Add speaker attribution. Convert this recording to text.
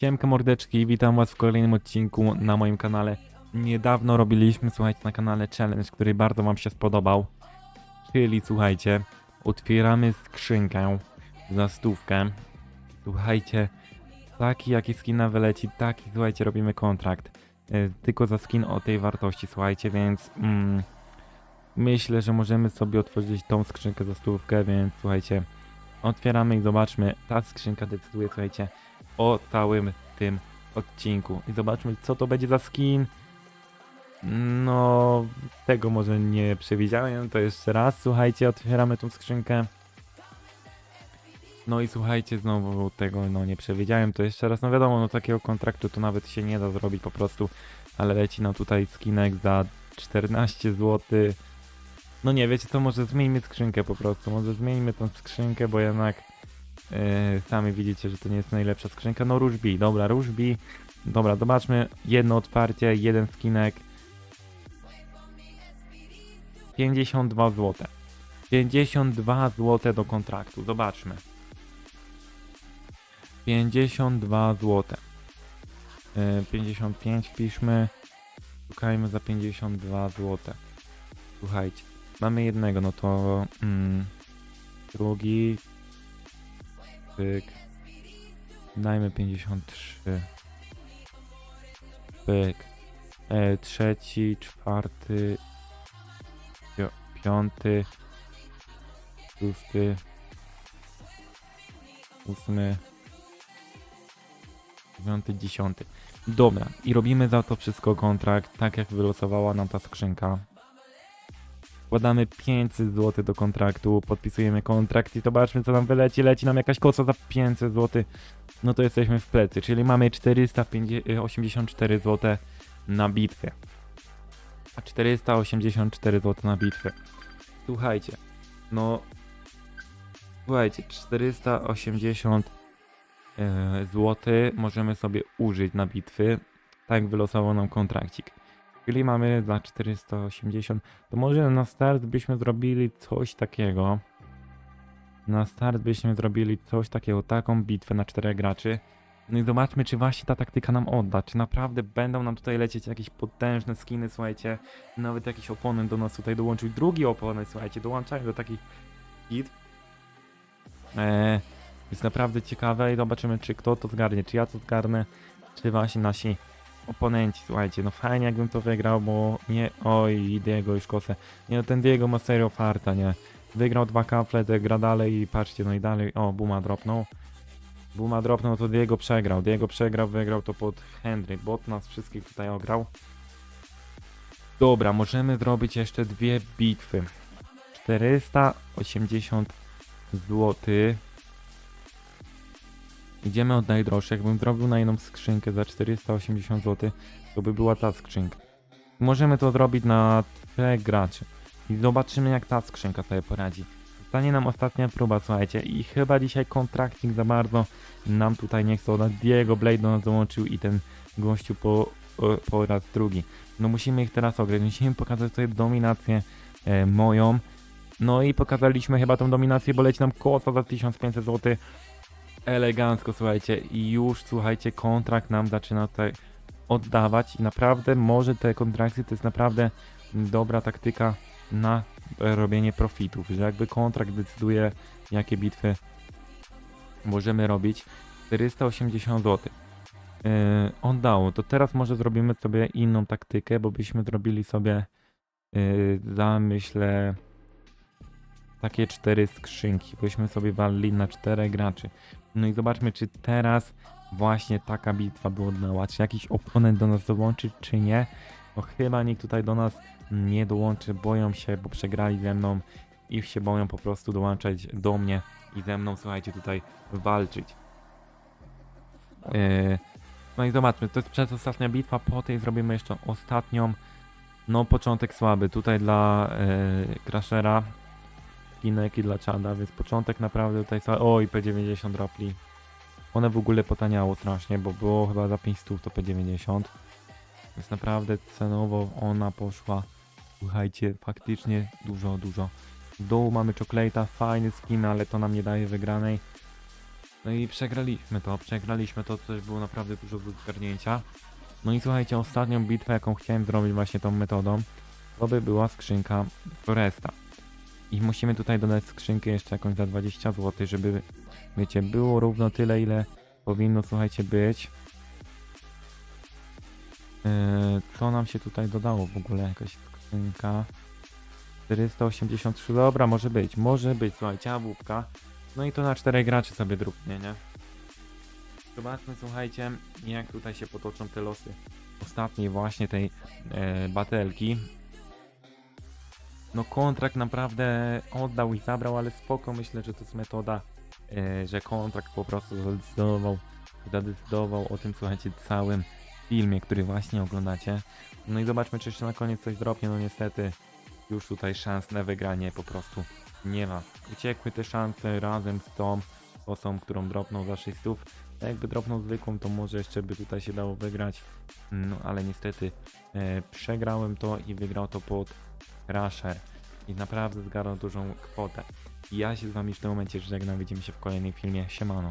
Speaker 1: Siemka mordeczki, witam was w kolejnym odcinku na moim kanale. Niedawno robiliśmy, słuchajcie, na kanale challenge, który bardzo wam się spodobał. Czyli, słuchajcie, otwieramy skrzynkę za stówkę. Słuchajcie, taki jaki skina wyleci, taki, słuchajcie, robimy kontrakt. E, tylko za skin o tej wartości, słuchajcie, więc mm, myślę, że możemy sobie otworzyć tą skrzynkę za stówkę, więc słuchajcie, otwieramy i zobaczmy. Ta skrzynka decyduje, słuchajcie, o całym tym odcinku. I zobaczmy, co to będzie za skin. No, tego może nie przewidziałem. To jeszcze raz, słuchajcie, otwieramy tą skrzynkę. No i słuchajcie, znowu tego no nie przewidziałem. To jeszcze raz, no wiadomo, no takiego kontraktu to nawet się nie da zrobić po prostu. Ale leci nam tutaj skinek za 14 zł. No nie, wiecie to może zmieńmy skrzynkę po prostu. Może zmieńmy tą skrzynkę, bo jednak sami widzicie, że to nie jest najlepsza skrzynka. No Różbi, dobra, Różbi. Dobra, zobaczmy. Jedno otwarcie, jeden skinek. 52 zł. 52 zł do kontraktu, zobaczmy. 52 zł. Yy, 55 wpiszmy. Szukajmy za 52 zł. Słuchajcie, mamy jednego, no to mm, drugi, Pyk. Dajmy 53. Pyk. E, trzeci, czwarty, pio, piąty, szósty, ósmy, dziewiąty, dziesiąty. Dobra, i robimy za to wszystko kontrakt, tak jak wylosowała nam ta skrzynka. Wkładamy 500 zł do kontraktu, podpisujemy kontrakt i zobaczmy co nam wyleci. Leci nam jakaś kosa za 500 zł. No to jesteśmy w plecy, czyli mamy 484 zł na bitwę. A 484 zł na bitwę. Słuchajcie, no... Słuchajcie, 480 e, zł możemy sobie użyć na bitwy. Tak wylosował nam kontrakcik. Czyli mamy za 480. To może na start byśmy zrobili coś takiego. Na start byśmy zrobili coś takiego, taką bitwę na czterech graczy. No i zobaczmy, czy właśnie ta taktyka nam odda. Czy naprawdę będą nam tutaj lecieć jakieś potężne skiny, słuchajcie. Nawet jakiś oponent do nas tutaj dołączył. Drugi oponent, słuchajcie, dołączają do takich bitw. Eee, jest naprawdę ciekawe i zobaczymy, czy kto to zgarnie. Czy ja to zgarnę, czy właśnie nasi oponenci, słuchajcie, no fajnie jakbym to wygrał, bo nie, oj, Diego już kosę, nie no ten Diego ma serio farta, nie, wygrał dwa kafle, gra dalej i patrzcie, no i dalej, o, Buma dropnął, Buma dropnął, to Diego przegrał, Diego przegrał, wygrał to pod Henry, bot nas wszystkich tutaj ograł. Dobra, możemy zrobić jeszcze dwie bitwy, 480 zł. Idziemy od najdroższych. Jakbym zrobił na jedną skrzynkę za 480 zł, to by była ta skrzynka. Możemy to zrobić na trzech graczy. I zobaczymy jak ta skrzynka sobie poradzi. Zostanie nam ostatnia próba, słuchajcie. I chyba dzisiaj kontrakting za bardzo nam tutaj nie chce oddać. Diego Blade do nas dołączył i ten gościu po, po, po raz drugi. No musimy ich teraz ograć. Musimy pokazać sobie dominację e, moją. No i pokazaliśmy chyba tą dominację, bo leci nam kosa za 1500 zł elegancko, słuchajcie, i już, słuchajcie, kontrakt nam zaczyna tutaj oddawać i naprawdę może te kontrakty to jest naprawdę dobra taktyka na robienie profitów, że jakby kontrakt decyduje, jakie bitwy możemy robić. 480 zł. Yy, on dał, to teraz może zrobimy sobie inną taktykę, bo byśmy zrobili sobie yy, za myślę takie cztery skrzynki, byśmy sobie walili na czterech graczy. No i zobaczmy, czy teraz właśnie taka bitwa by oddała. Czy jakiś oponent do nas dołączy, czy nie. Bo chyba nikt tutaj do nas nie dołączy. Boją się, bo przegrali ze mną. Ich się boją po prostu dołączać do mnie i ze mną, słuchajcie, tutaj walczyć. Yy, No i zobaczmy, to jest przedostatnia bitwa, po tej zrobimy jeszcze ostatnią. No początek słaby, tutaj dla e, Crashera, Kinek i dla Chada, więc początek naprawdę tutaj słaby. Oj, P90 dropli. One w ogóle potaniało strasznie, bo było chyba za 500 to P90. Więc naprawdę cenowo ona poszła, słuchajcie, faktycznie dużo, dużo. W dołu mamy Chocolate'a, fajny skin, ale to nam nie daje wygranej. No i przegraliśmy to, przegraliśmy to, też było naprawdę dużo do zgarnięcia. No i słuchajcie, ostatnią bitwę, jaką chciałem zrobić właśnie tą metodą, to by była skrzynka Foresta. I musimy tutaj dodać skrzynkę jeszcze jakąś za 20 zł, żeby, wiecie, było równo tyle, ile powinno, słuchajcie, być. Eee, co nam się tutaj dodało w ogóle? Jakaś skrzynka. 483, dobra, może być, może być, słuchajcie, awupka. No i to na czterech graczy sobie drupnie, nie? Zobaczmy, słuchajcie, jak tutaj się potoczą te losy ostatniej właśnie tej e, batelki. No kontrakt naprawdę oddał i zabrał, ale spoko, myślę, że to jest metoda, e, że kontrakt po prostu zadecydował, zadecydował o tym, słuchajcie, całym filmie, który właśnie oglądacie. No i zobaczmy, czy jeszcze na koniec coś dropnie, no niestety już tutaj szans na wygranie po prostu nie ma. Uciekły te szanse razem z tą osobą, którą dropnął za 600. Jakby dropnął zwykłą, to może jeszcze by tutaj się dało wygrać. No ale niestety e, przegrałem to i wygrał to pod Crusher. I naprawdę zgarnął dużą kwotę. Ja się z wami w tym momencie żegnam. Widzimy się w kolejnym filmie. Siemano.